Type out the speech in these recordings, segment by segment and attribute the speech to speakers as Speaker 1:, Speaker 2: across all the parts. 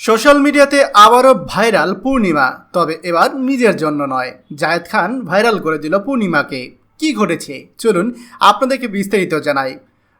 Speaker 1: Social মিডিয়াতে আবারও viral পূর্ণিমা, তবে এবার নিজের জন্য নয়। জায়েদ খান ভাইরাল করে দিল পূর্ণিমাকে। কি ঘটেছে? চলুন আপনাদেরকে বিস্তারিত জানাই।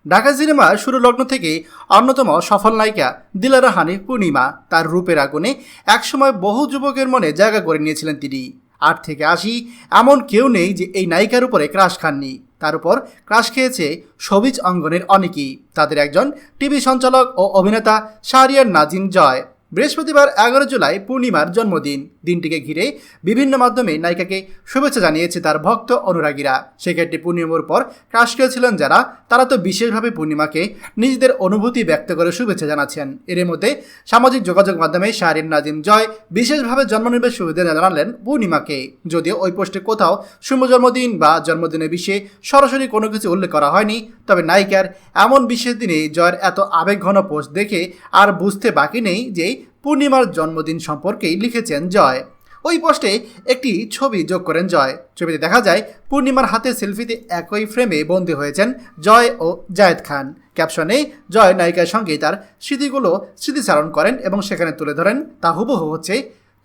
Speaker 1: ঢাকা সিনেমার শুরু লগ্ন থেকে অন্যতম সফল নায়িকা দিলারা হানি পূর্ণিমা, তার রূপের আগুনে একসময় বহু যুবকের মনে জায়গা করে নিয়েছিলেন তিনি। আট থেকে আশি এমন কেউ নেই যে এই নায়িকার উপরে ক্রাশ খাননি। তার উপর ক্রাশ খেয়েছে সবিজ অঙ্গনের অনেকেই। তাদের একজন টিভি সঞ্চালক ও অভিনেতা শাহরিয়ার নাজিম জয়। বৃহস্পতিবার এগারো জুলাই পূর্ণিমার জন্মদিন। দিনটিকে ঘিরে বিভিন্ন মাধ্যমে নায়িকাকে শুভেচ্ছা জানিয়েছে তার ভক্ত অনুরাগীরা। সেক্ষেত্রে পূর্ণিমার পর ক্রাশ খেয়েছিলেন যারা। তারা তো বিশেষভাবে পূর্ণিমাকে নিজেদের অনুভূতি ব্যক্ত করে শুভেচ্ছা জানাচ্ছেন। এর মধ্যে সামাজিক যোগাযোগ মাধ্যমে শাহরিন নাজিম জয় বিশেষভাবে জন্মনিবেশ শুভেচ্ছা জানালেন পূর্ণিমাকে। যদিও ওই পোস্টে কোথাও শুভ জন্মদিন বা জন্মদিনের বিষয়ে সরাসরি কোনো কিছু উল্লেখ করা হয়নি, তবে নায়িকার এমন বিশেষ দিনে জয়ের এত আবেগঘন পোস্ট দেখে আর বুঝতে বাকি নেই যে পূর্ণিমার জন্মদিন সম্পর্কেই লিখেছেন জয়। ওই পোস্টে একটি ছবি যোগ করেন জয়। ছবিতে দেখা যায়, পূর্ণিমার হাতে সেলফিতে একই ফ্রেমে বন্দী হয়েছেন জয় ও জায়েদ খান। ক্যাপশনে, জয় নায়িকার সঙ্গে তার স্মৃতিগুলো স্মৃতিচারণ করেন এবং সেখানে তুলে ধরেন, তা হুবহু হচ্ছে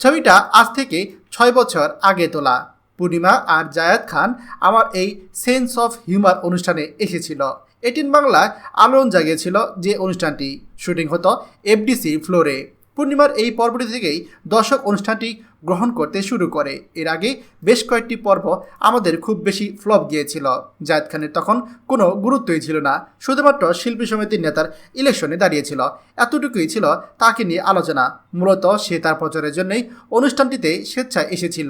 Speaker 1: ছবিটা আজ থেকে ছয় বছর আগে তোলা। পূর্ণিমা আর জায়েদ খান আমার এই সেন্স অফ হিউমার অনুষ্ঠানে এসেছিল। এটিন বাংলায় আলোড়ন জাগিয়েছিল যে অনুষ্ঠানটি। শুটিং হতো এফডিসি ফ্লোরে। পূর্ণিমার এই পর্বটি থেকেই দর্শক অনুষ্ঠানটি গ্রহণ করতে শুরু করে। এর আগে বেশ কয়েকটি পর্ব আমাদের খুব বেশি ফ্লপ গিয়েছিল। জায়েদ খানের তখন কোনো গুরুত্বই ছিল না, শুধুমাত্র শিল্পী সমিতির নেতার ইলেকশনে দাঁড়িয়েছিল। এতটুকুই ছিল তাকে নিয়ে আলোচনা। মূলত সে তার প্রচারের জন্যই অনুষ্ঠানটিতে স্বেচ্ছায় এসেছিল।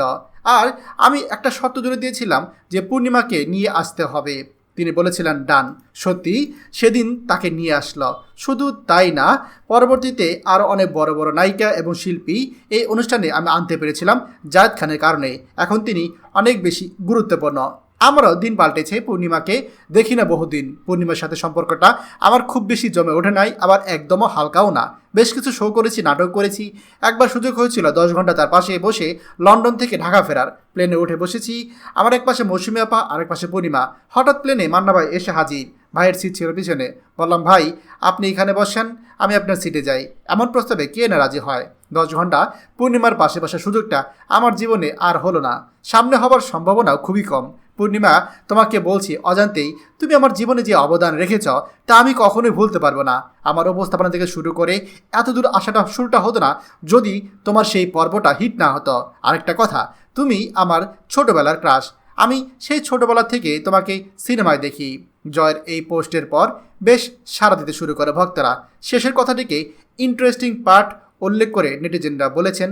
Speaker 1: আর আমি একটা শর্ত জুড়ে দিয়েছিলাম যে পূর্ণিমাকে নিয়ে আসতে হবে। তিনি বলেছিলেন, ডান, সত্যি, সেদিন তাকে নিয়ে আসলো। শুধু তাই না, পরবর্তীতে আরও অনেক বড় বড় নায়িকা এবং শিল্পী এই অনুষ্ঠানে আমি আনতে পেরেছিলাম জায়দ খানের কারণে। এখন তিনি অনেক বেশি গুরুত্বপূর্ণ। আমারও দিন পাল্টেছে পূর্ণিমাকে, দেখি না বহুদিন। পূর্ণিমার সাথে সম্পর্কটা আমার খুব বেশি জমে ওঠে নাই, আবার একদমও হালকাও না। বেশ কিছু শো করেছি, নাটক করেছি। একবার সুযোগ হয়েছিল দশ ঘণ্টা তার পাশে বসে লন্ডন থেকে ঢাকা ফেরার। প্লেনে উঠে বসেছি, আমার এক পাশে মৌসুমি আপা, আরেক পাশে পূর্ণিমা। হঠাৎ প্লেনে মান্না ভাই এসে হাজির। ভাইয়ের সিট ছিল পিছনে। বললাম, ভাই, আপনি এখানে বসেন, আমি আপনার সিটে যাই। এমন প্রস্তাবে কে না রাজি হয়? দশ ঘণ্টা পূর্ণিমার পাশে বসার সুযোগটা আমার জীবনে আর হলো না। সামনে হবার সম্ভাবনাও খুবই কম। পূর্ণিমা, তোমাকে বলছি, অজান্তেই তুমি আমার জীবনে যে অবদান রেখেছ, তা আমি কখনোই ভুলতে পারব না। আমার উপস্থাপনা থেকে শুরু করে এত দূর আসাটা শুরুটা হতো না যদি তোমার সেই পর্বটা হিট না হতো। আরেকটা কথা, তুমি আমার ছোটবেলার ক্রাশ। আমি সেই ছোটবেলা থেকে তোমাকে সিনেমায় দেখি। জয়ের এই পোস্টের পর বেশ সাড়া দিতে শুরু করে ভক্তরা। শেষের কথাটিকে ইন্টারেস্টিং পার্ট উল্লেখ করে নেটিজেনরা বলেছেন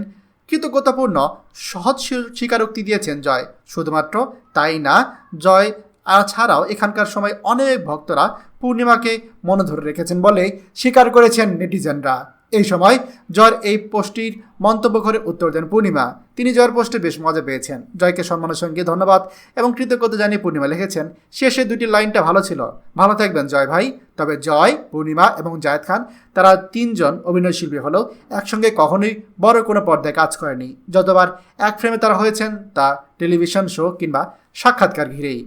Speaker 1: কৃতজ্ঞতাপূর্ণ, সহজ স্বীকারোক্তি দিয়েছেন জয়। শুধুমাত্র তাই না, জয় আর ছাড়াও এখানকার সময় অনেক ভক্তরা পূর্ণিমাকে মনে ধরে রেখেছেন বলে স্বীকার করেছেন নেটিজেনরা। এই সময় জয়ের এই পোস্টটির মন্তব্য করে উত্তর দেন পূর্ণিমা। তিনি জয়ের পোস্টে বেশ মজা পেয়েছেন। জয়কে সম্মানের সঙ্গে ধন্যবাদ এবং কৃতজ্ঞতা জানিয়ে পূর্ণিমা লিখেছেন, শেষে দুটি লাইনটা ভালো ছিল। ভালো থাকবেন জয় ভাই। তবে জয়, পূর্ণিমা এবং জায়েদ খান, তারা তিনজন অভিনয় শিল্পী হলেও একসঙ্গে কখনোই বড় কোনো পর্দায় কাজ করেনি। যতবার এক ফ্রেমে তারা হয়েছেন তা টেলিভিশন শো কিংবা সাক্ষাৎকার ঘিরেই।